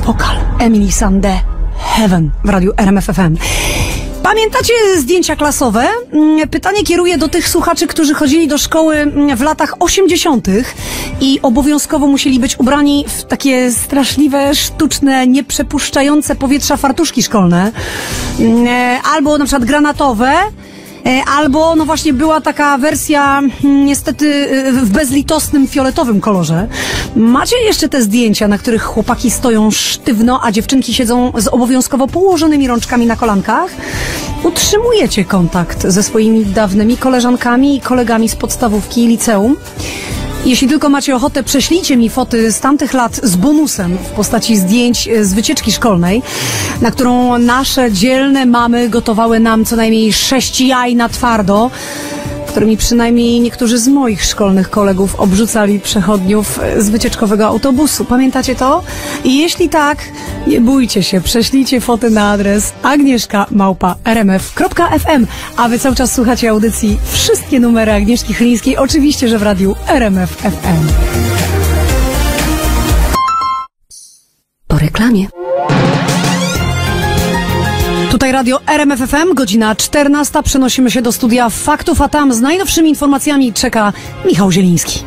Spokal, Emily Sande, Heaven w radiu RMFFM. Pamiętacie zdjęcia klasowe? Mm, Pytanie kieruję do tych słuchaczy, którzy chodzili do szkoły mm, w latach 80. i obowiązkowo musieli być ubrani w takie straszliwe, sztuczne, nieprzepuszczające powietrza fartuszki szkolne. Mm, e, Albo na przykład granatowe. E, Albo, no właśnie, była taka wersja, mm, niestety, e, w bezlitosnym fioletowym kolorze. Macie jeszcze te zdjęcia, na których chłopaki stoją sztywno, a dziewczynki siedzą z obowiązkowo położonymi rączkami na kolankach? Utrzymujecie kontakt ze swoimi dawnymi koleżankami i kolegami z podstawówki i liceum? Jeśli tylko macie ochotę, prześlijcie mi foty z tamtych lat z bonusem w postaci zdjęć e, z wycieczki szkolnej, na którą nasze dzielne mamy gotowały nam co najmniej sześć jaj na twardo, którymi przynajmniej niektórzy z moich szkolnych kolegów obrzucali przechodniów e, z wycieczkowego autobusu. Pamiętacie to? I jeśli tak, nie bójcie się, prześlijcie foty na adres agnieszka.rmf.fm, a wy cały czas słuchacie audycji wszystkie numery Agnieszki Chylińskiej, oczywiście, że w radiu RMF FM. Po reklamie. Tutaj radio RMF FM, godzina 14. Przenosimy się do studia Faktów, a tam z najnowszymi informacjami czeka Michał Zieliński.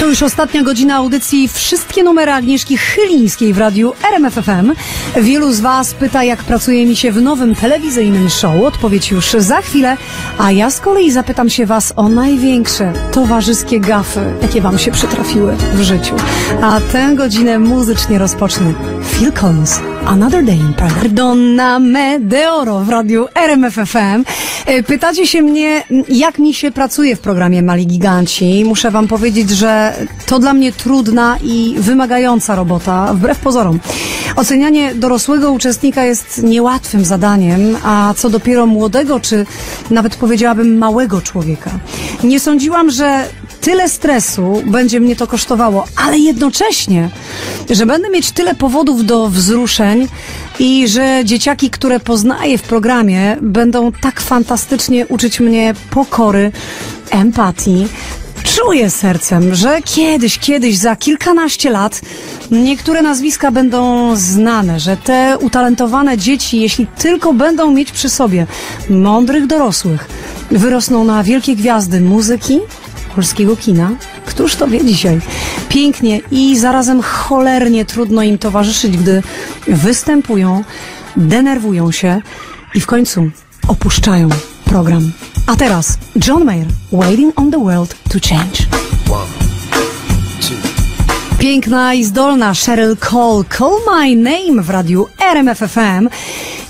To już ostatnia godzina audycji Wszystkie numery Agnieszki Chylińskiej w radiu RMF FM. Wielu z Was pyta, jak pracuje mi się w nowym telewizyjnym show. Odpowiedź już za chwilę, a ja z kolei zapytam się Was o największe towarzyskie gafy, jakie Wam się przytrafiły w życiu. A tę godzinę muzycznie rozpocznę Phil Collins. Another Day in Paradise. Donna Medeoro w radiu RMF FM. E, Pytacie się mnie, jak mi się pracuje w programie Mali Giganci. Muszę wam powiedzieć, że to dla mnie trudna i wymagająca robota, wbrew pozorom. Ocenianie dorosłego uczestnika jest niełatwym zadaniem, a co dopiero młodego, czy nawet powiedziałabym małego człowieka. Nie sądziłam, że tyle stresu będzie mnie to kosztowało, ale jednocześnie, że będę mieć tyle powodów do wzruszeń i że dzieciaki, które poznaję w programie, będą tak fantastycznie uczyć mnie pokory, empatii. Czuję sercem, że kiedyś, kiedyś, za kilkanaście lat niektóre nazwiska będą znane, że te utalentowane dzieci, jeśli tylko będą mieć przy sobie mądrych dorosłych, wyrosną na wielkie gwiazdy muzyki, polskiego kina. Któż to wie dzisiaj? Pięknie i zarazem cholernie trudno im towarzyszyć, gdy występują, denerwują się i w końcu opuszczają program. A teraz John Mayer, Waiting on the World to Change. Piękna i zdolna Cheryl Cole, Call My Name w radiu RMFFM.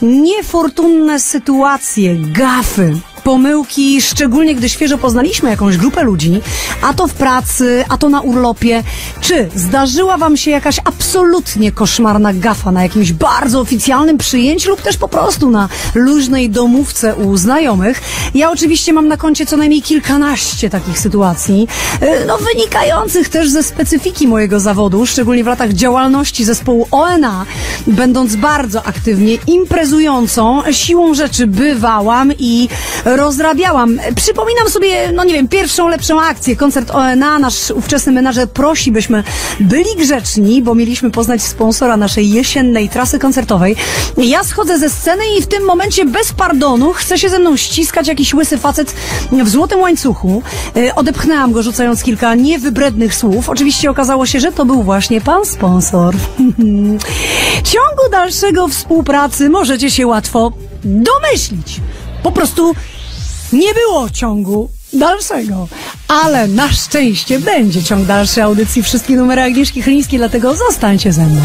Niefortunne sytuacje, gafy, pomyłki, szczególnie gdy świeżo poznaliśmy jakąś grupę ludzi, a to w pracy, a to na urlopie. Czy zdarzyła Wam się jakaś absolutnie koszmarna gafa na jakimś bardzo oficjalnym przyjęciu lub też po prostu na luźnej domówce u znajomych? Ja oczywiście mam na koncie co najmniej kilkanaście takich sytuacji, e, no wynikających też ze specyfiki mojego zawodu, szczególnie w latach działalności zespołu ONA, będąc bardzo aktywnie imprezującą, siłą rzeczy bywałam i rozrabiałam. Przypominam sobie, no nie wiem, pierwszą lepszą akcję, koncert ONA, nasz ówczesny menadżer prosi, byśmy byli grzeczni, bo mieliśmy poznać sponsora naszej jesiennej trasy koncertowej. Ja schodzę ze sceny i w tym momencie bez pardonu chce się ze mną ściskać jakiś łysy facet w złotym łańcuchu. E, Odepchnęłam go, rzucając kilka niewybrednych słów. Oczywiście okazało się, że to był właśnie pan sponsor. W ciągu dalszego współpracy możecie się łatwo domyślić. Po prostu nie było ciągu dalszego. Ale na szczęście będzie ciąg dalszy audycji Wszystkie numery Agnieszki Chylińskiej, dlatego zostańcie ze mną.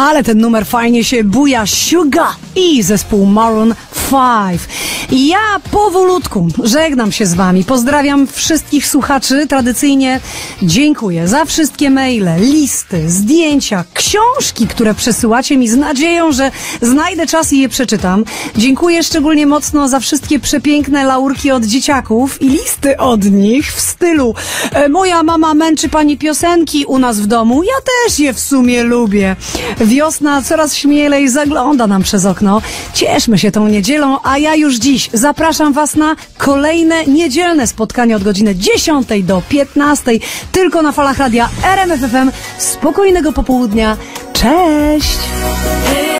Ale ten numer fajnie się buja. Sugar i zespół Maroon 5. Ja powolutku żegnam się z Wami. Pozdrawiam wszystkich słuchaczy. Tradycyjnie dziękuję za wszystkie maile, listy, zdjęcia, książki, które przesyłacie mi z nadzieją, że znajdę czas i je przeczytam. Dziękuję szczególnie mocno za wszystkie przepiękne laurki od dzieciaków i listy od nich w stylu e, Moja mama męczy pani piosenki u nas w domu. Ja też je w sumie lubię. Wiosna coraz śmielej zagląda nam przez okno. Cieszmy się tą niedzielą a ja już dziś zapraszam Was na kolejne niedzielne spotkanie od godziny 10 do 15, tylko na falach radia RMFFM. Spokojnego popołudnia. Cześć!